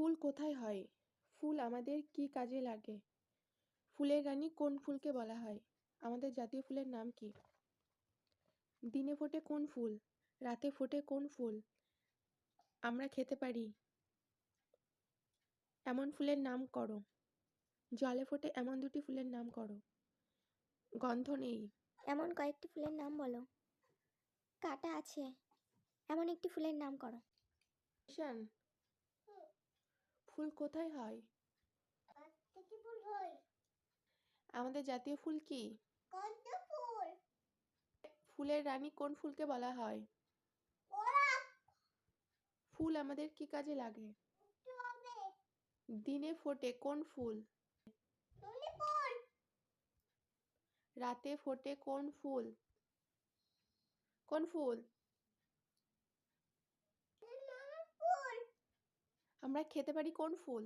ফুল কোথায় হয়? ফুল আমাদের কি কাজে লাগে? ফুলের রানী কোন ফুলকে বলা হয়? আমাদের জাতীয় ফুলের নাম কি? দিনে ফোটে কোন ফুল? রাতে ফোটে কোন ফুল? আমরা খেতে পারি। এমন ফুলের নাম করো। জলে ফোটে এমন দুটি ফুলের নাম করো। গন্ধ নেই। এমন কয়েকটি ফুলের নাম বলো। কাটা আছে। এমন একটি ফুলের নাম করো। ঈশান ফুল কোথায় হয়? আমাদের জাতীয় ফুল কি? ফুল ফুলের রানী কোন ফুলকে বলা হয়? ফুল আমাদের কি কাজে লাগে? দিনে ফোটে কোন ফুল? রাতে ফোটে কোন ফুল? কোন ফুল? আমরা খেতে পারি কোন ফুল?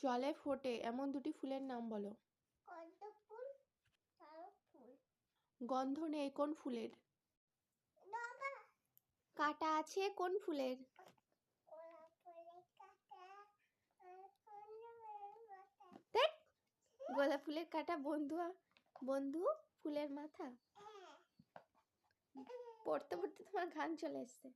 জলে ফোটে এমন দুটি ফুলের নাম বলো। গন্ধ নেই কোন ফুলের? কাটা আছে কোন ফুলের? গোলাপ ফুলের কাটা। বন্ধু বন্ধু ফুলের মাথা। পড়তে পড়তে তোমার গান চলে এসছে